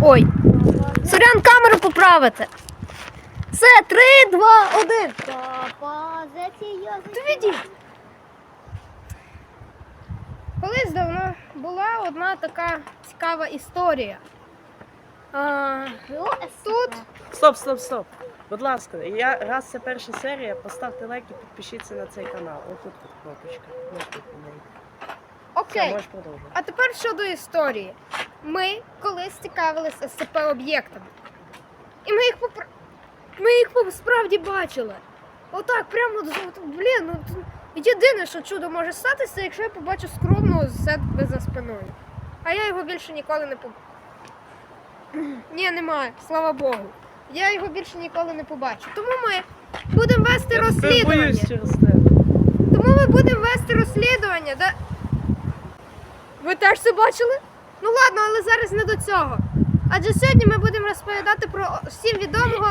Ой. Сорян, камеру поправити. Все, три, два, один. Відійдіть. Колись давно була одна така цікава історія. А, тут Стоп, стоп, стоп. Будь ласка, я, раз це перша серія, поставте лайк і підпишіться на цей канал. Отут от кнопочка. Все, окей. можеш продовжувати. А тепер щодо історії. Ми колись цікавилися СЦП об'єктами. І ми їх попра... Ми їх по- справді бачили. Отак, прямо блін, ну єдине, що чудо може статися, якщо я побачу скромного себе за спиною. А я його більше ніколи не побачу. Ні, немає, слава Богу. Я його більше ніколи не побачу. Тому ми будемо вести розслідування. через тебе. Тому ми будемо вести розслідування. Да... Ви теж це бачили? Ну ладно, але зараз не до цього. Адже сьогодні ми будемо розповідати про всім відомого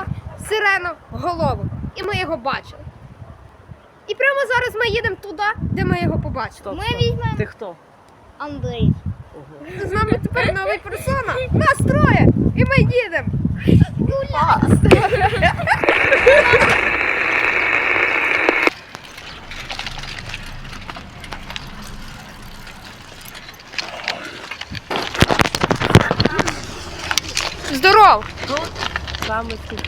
сирену голову. І ми його бачили. І прямо зараз ми їдемо туди, де ми його побачили. Стоп, Ми стоп. візьмемо Ти хто? Андрій. Ого. З нами тепер нова персона. Нас троє. І ми їдемо. Здоров! Саме тут.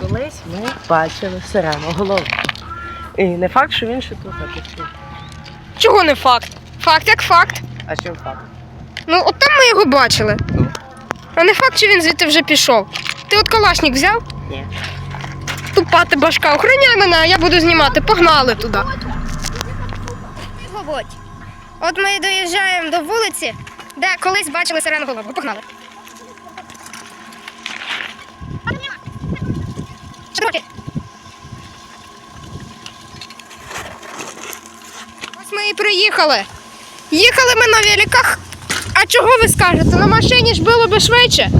Колись ми бачили сирену голову. І не факт, що він ще тут, тут. Чого не факт? Факт як факт. А чим факт? Ну, от там ми його бачили. А не факт, що він звідти вже пішов. Ти от калашник взяв? Ні. Тупа ти башка, охороняй мене, а я буду знімати. Погнали туди. От ми доїжджаємо до вулиці, де колись бачили сирену голову. Погнали. Широкі. Ось ми і приїхали. Їхали ми на великах. А чого ви скажете? На машині ж було би швидше.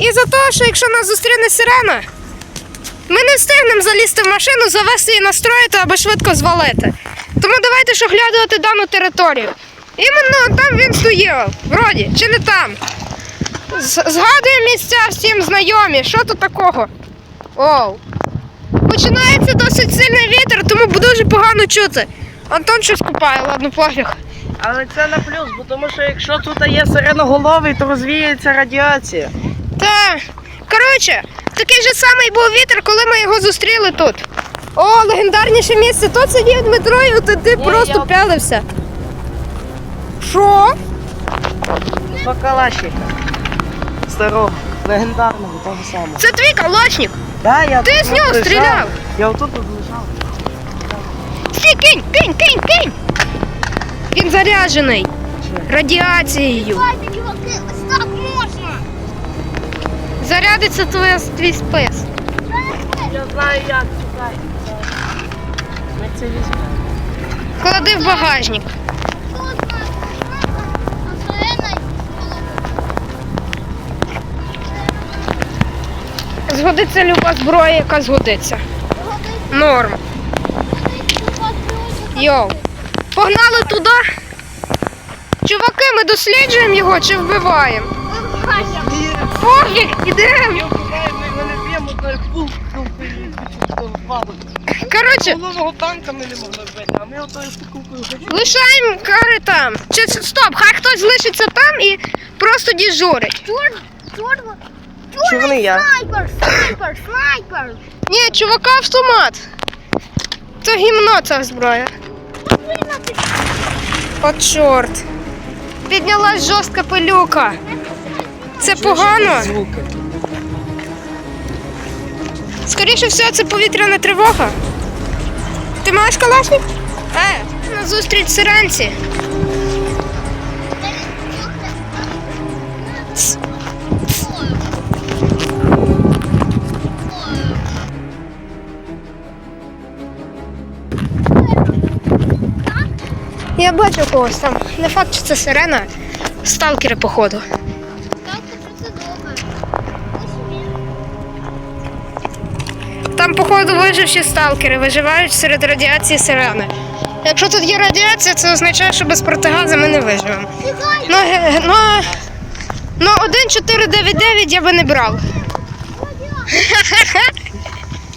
І за те, що якщо нас зустріне сирена, ми не встигнемо залізти в машину, завести її настроїти або швидко звалити. Тому давайте ж оглядувати дану територію. Іменно там він стояв. Вроді, чи не там. Згадуємо місця всім знайомі. Що тут такого? Оу. Починається досить сильний вітер, тому дуже погано чути. Антон щось купає, ладно, пофіг. Але це на плюс, бо тому що якщо тут є сиреноголовий, то розвіється радіація. Та, коротше, такий же самий був вітер, коли ми його зустріли тут. О, легендарніше місце. Тут сидів Дмитро і от ти Ні, просто я- пялився. Що? Два калашника. Старого, легендарного, того самого. Це твій калашник. Да, я Ти з нього лежав. стріляв? Я отут от лежав. Стій, кинь, кинь, кинь, кинь. Він заряджений радіацією. Так можна. Зарядиться твоя, твій спис. Я знаю як, чекай. Ми це візьмемо. Клади в багажник. Згодиться люба зброя, яка згодиться. Норм. Йоу. Погнали туди. Чуваки, ми досліджуємо його чи вбиваємо? Пофіг, ідемо. Впадок. Коротше, Головного танка ми не могли вбити, а ми отою куколкою лишаємо кари там. Чи чи- стоп, хай хтось лишиться там і просто діжурить. Чорт, чорт, Чорний я. снайпер, снайпер, снайпер. Ні, чувака автомат. Це гімно ця зброя. От чорт. Піднялась жорстка пилюка. Це погано. Звуки. Скоріше всього, це повітряна тривога. Ти маєш калашник? Е, на зустріч сиранці. Я бачу когось там. Не факт, що це сирена. Сталкери, походу. Там, походу, виживші сталкери, виживають серед радіації сирени. Якщо тут є радіація, це означає, що без протигазу ми не виживемо. Ну, е, ну, ну 1499 я би не брав.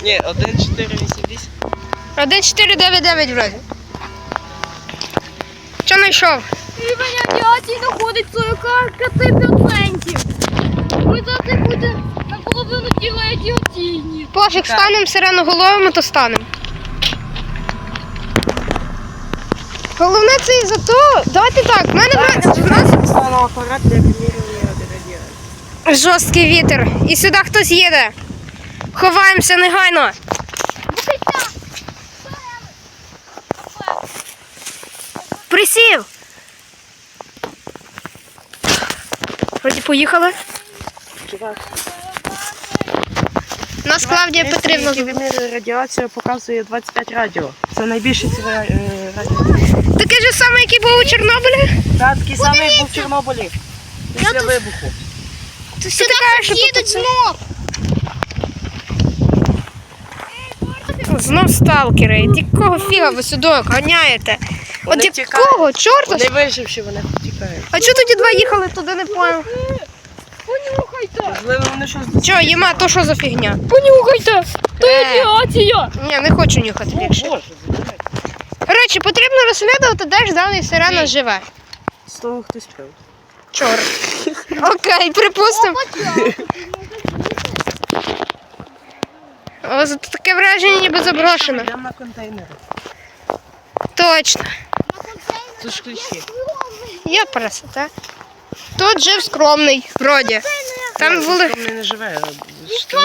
Ні, 1488. 1499 вроді. Знайшов? Рівень радіації доходить 45%. Ми завжди будемо наполовину тіла радіаційні. Пофіг, станемо сиреноголовими, то станемо. Головне це і за то. Давайте так, в мене в нас апарат для вимірювання радіації. жорсткий вітер. І сюди хтось їде. Ховаємося негайно. Поїхали. Чувак, Нас Клавдія Петрівна. який радіацію, показує 25 радіо. Це найбільший ці ра- е, радіо. Такий же самий, який був у Чорнобилі. Так, такий самий був в Чорнобилі. Після вибуху. Ти сюди тут знов! Знов сталкери. Якого фіга ви сюди ганяєте? От якого чорта? Вони виживши, вони втікають. А чого тоді два їхали туди, не поняв? Понюхайте! Можливо, вони щось Чо, Єма, то що за фігня? Понюхайте! То радіація! Ні, не хочу нюхати більше. Коротше, потрібно розслідувати, де ж даний сирена Ні. живе. З того хтось пив. Чорт. Окей, припустимо. О, зато таке враження ніби заброшено. Йдемо на контейнери. Точно. Тут ж ключі. Я красота. Тут жив скромний, вроді. Там були. Там не живе,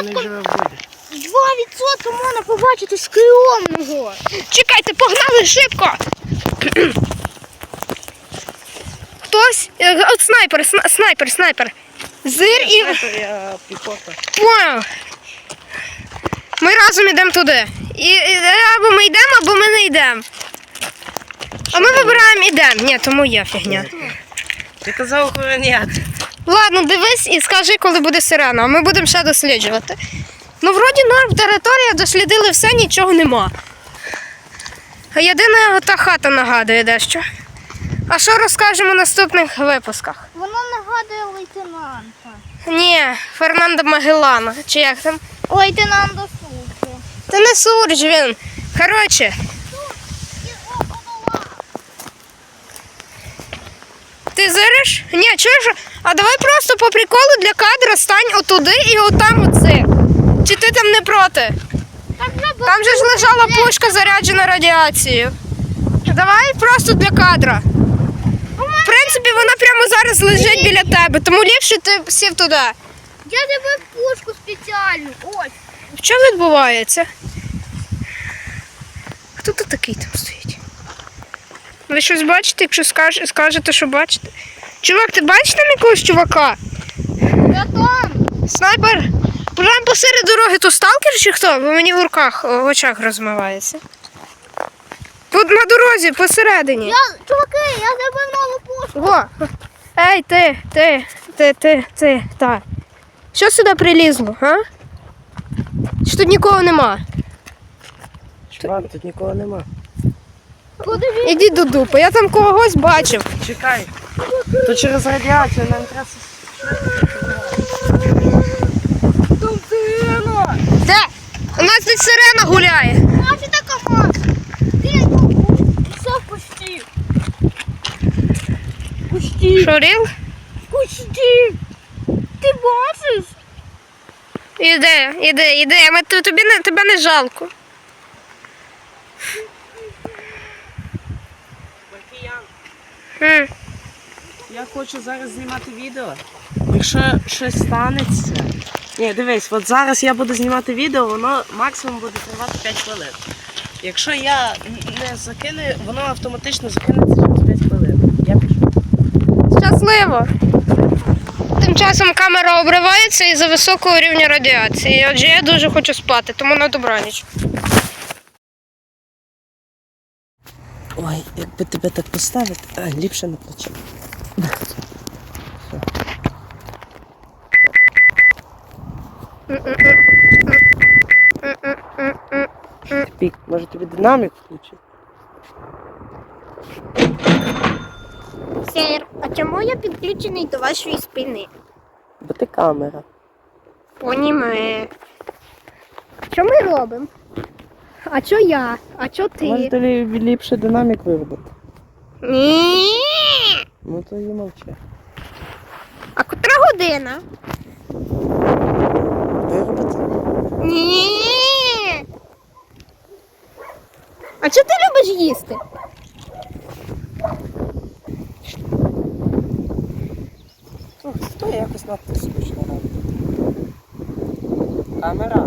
не живе в воді. 2% можна побачити скромного. Чекайте, погнали шибко! Хтось. е, От снайпер, снайпер, снайпер. Зир і. Я піхота. Понял. Ми разом йдемо туди. І, і або ми йдемо, або ми не йдемо. А ми вибираємо йдемо. Ні, тому є фігня. Ти казав охороняти. Ладно, дивись і скажи, коли буде сирена, а ми будемо ще досліджувати. Ну, вроді норм територія, дослідили все, нічого нема. А Єдина та хата нагадує дещо. А що розкажемо в наступних випусках? Воно нагадує лейтенанта. Ні, Фернандо Магеллана, чи як там? Лейтенант до суки. Та не сурж він. Коротше, ти зириш? Ні, чуєш? А давай просто по приколу для кадра стань отуди і отам оце. Чи ти там не проти? Там же ж лежала пушка заряджена радіацією. Давай просто для кадра. В принципі, вона прямо зараз лежить біля тебе, тому ліпше ти сів туди. Я тебе пушку спеціальну. Ось. Що відбувається? Хто тут такий там стоїть? Ви щось бачите, якщо скаж- скажете, що бачите? Чувак, ти бачиш там якогось чувака? Я там. Снайпер? Прямо посеред дороги то сталкер чи хто? Бо мені в руках в очах розмивається. Тут на дорозі посередині. Я, чуваки, я забив нову пушку. Во. Ей, ти, ти, ти, ти, ти, так. Що сюди прилізло, а? Чи тут нікого нема? Чувак, тут нікого нема. Подивіться. Ідіть до дупи, я там когось бачив. Чекай. То через радіацію нам треба. Там сирена. Де? У нас тут сирена гуляє. Бачите? Ти все пусті. Пусті. Що. Пусті. Ти бачиш? Іде, іде, іде. Ми, тобі не, тебе не жалко. М. Я хочу зараз знімати відео. Якщо щось станеться. Ні, дивись, от зараз я буду знімати відео, воно максимум буде тривати 5 хвилин. Якщо я не закину, воно автоматично закинеться через 5 хвилин. Я пішов. Щасливо. Тим часом камера обривається із-за високого рівня радіації. Отже, я дуже хочу спати, тому на добраніч. Ой, якби тебе так поставити, а, ліпше на плече. Пік, може тобі динамік включити? Сер, а чому я підключений до вашої спини? Бо ти камера. Поніме. Що ми робимо? А що я? А Може ти? тобі ліпше динамік виробити? Ні. Ну то і мовчи. А котра година? Виробити? Ні. А що ти любиш їсти? Ну, то якось надто скучно. Камера.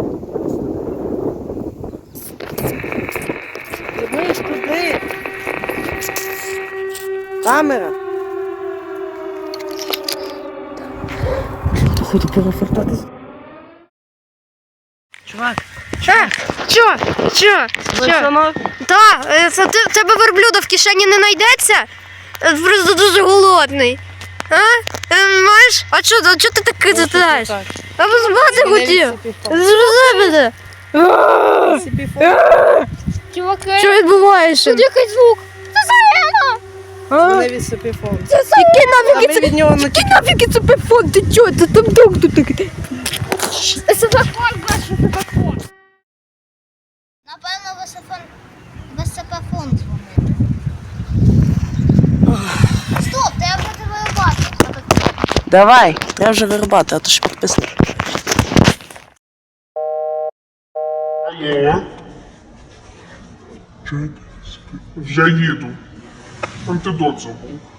Дивись туди. Камера. То хочу перефертатись. Чувак? Що? Що? Що? воно Так, е, це ти- в тебе верблюда в кишені не знайдеться? Е, Просто дуже голодний. А? Е, Маєш? А що, а чого ти так кидаєш? так. Я б збати хотів. Зрозуміти. Чуваки. Що відбувається? якийсь звук. Це сирена. Не відсипи фон. Який А нафіг ми від нього на Який нафіг це пефон? Ти чого? Це там док тут такий. Висофон, висофон. Напевно, висофон. Висофон дзвонив. Стоп, та я вже тебе бачив. Давай, треба вже вирубати, а то ж підписник. Алло. Чого? Foi muito doido, Zambu.